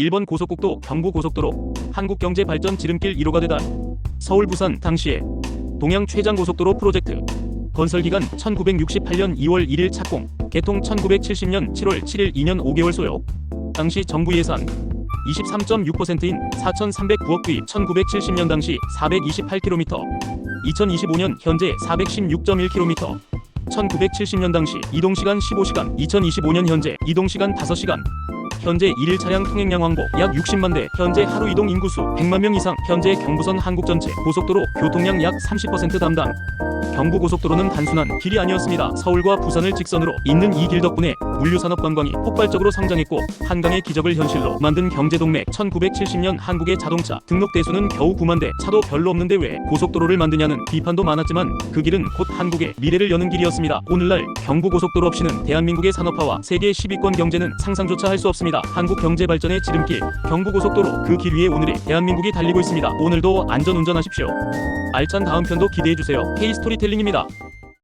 일본 고속국도 경부고속도로 한국경제발전 지름길 1호가 되다 서울 부산 당시에 동양 최장 고속도로 프로젝트 건설 기간 1968년 2월 1일 착공 개통 1970년 7월 7일 2년 5개월 소요. 당시 정부 예산 23.6%인 4,309억 투입 1970년 당시 428km 2025년 현재 416.1km 1970년 당시 이동시간 15시간 2025년 현재 이동시간 5시간 현재 일일 차량 통행량 왕복 약 60만 대 현재 하루 이동 인구수 100만 명 이상 현재 경부선 한국 전체 고속도로 교통량 약 30% 담당 경부고속도로는 단순한 길이 아니었습니다. 서울과 부산을 직선으로 잇는 이 길 덕분에 물류산업 관광이 폭발적으로 성장했고 한강의 기적을 현실로 만든 경제동맥 1970년 한국의 자동차 등록 대수는 겨우 9만 대 차도 별로 없는데 왜 고속도로를 만드냐는 비판도 많았지만 그 길은 곧 한국의 미래를 여는 길이었습니다. 오늘날 경부고속도로 없이는 대한민국의 산업화와 세계 10위권 경제는 상상조차 할 수 없습니다. 한국 경제 발전의 지름길 경부고속도로 그 길 위에 오늘의 대한민국이 달리고 있습니다. 오늘도 안전 운전하십시오. 알찬 다음 편도 기대해 주세요. K 스토리텔링입니다.